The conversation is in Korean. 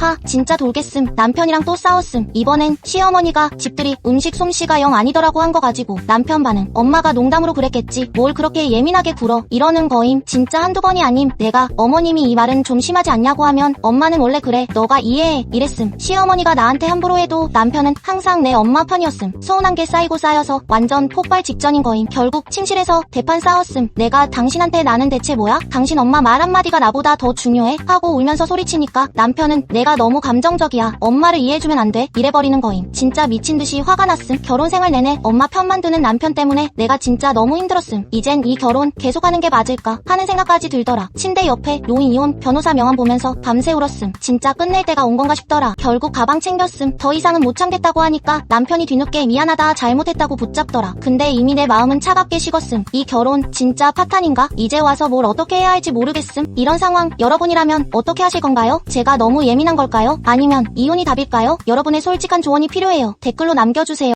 하 진짜 돌겠음. 남편이랑 또 싸웠음. 이번엔 시어머니가 집들이 음식 솜씨가 영 아니더라고 한 거 가지고 남편 반응. 엄마가 농담으로 그랬겠지. 뭘 그렇게 예민하게 굴어. 이러는 거임. 진짜 한두 번이 아님. 내가 어머님이 이 말은 좀 심하지 않냐고 하면 엄마는 원래 그래. 너가 이해해. 이랬음. 시어머니가 나한테 함부로 해도 남편은 항상 내 엄마 편이었음. 서운한 게 쌓이고 쌓여서 완전 폭발 직전인 거임. 결국 침실에서 대판 싸웠음. 내가 당신한테 나는 대체 뭐야? 당신 엄마 말 한마디가 나보다 더 중요해? 하고 울면서 소리치니까 남편은 내가 너무 감정적이야. 엄마를 이해해주면 안 돼. 이래버리는 거임. 진짜 미친 듯이 화가 났음. 결혼 생활 내내 엄마 편만 드는 남편 때문에 내가 진짜 너무 힘들었음. 이젠 이 결혼 계속하는 게 맞을까? 하는 생각까지 들더라. 침대 옆에 노인 이혼 변호사 명함 보면서 밤새 울었음. 진짜 끝낼 때가 온 건가 싶더라. 결국 가방 챙겼음. 더 이상은 못 참겠다고 하니까 남편이 뒤늦게 미안하다 잘못했다고 붙잡더라. 근데 이미 내 마음은 차갑게 식었음. 이 결혼 진짜 파탄인가? 이제 와서 뭘 어떻게 해야 할지 모르겠음. 이런 상황 여러분이라면 어떻게 하실 건가요? 제가 너무 예민한 걸까요? 아니면 이혼이 답일까요? 여러분의 솔직한 조언이 필요해요. 댓글로 남겨주세요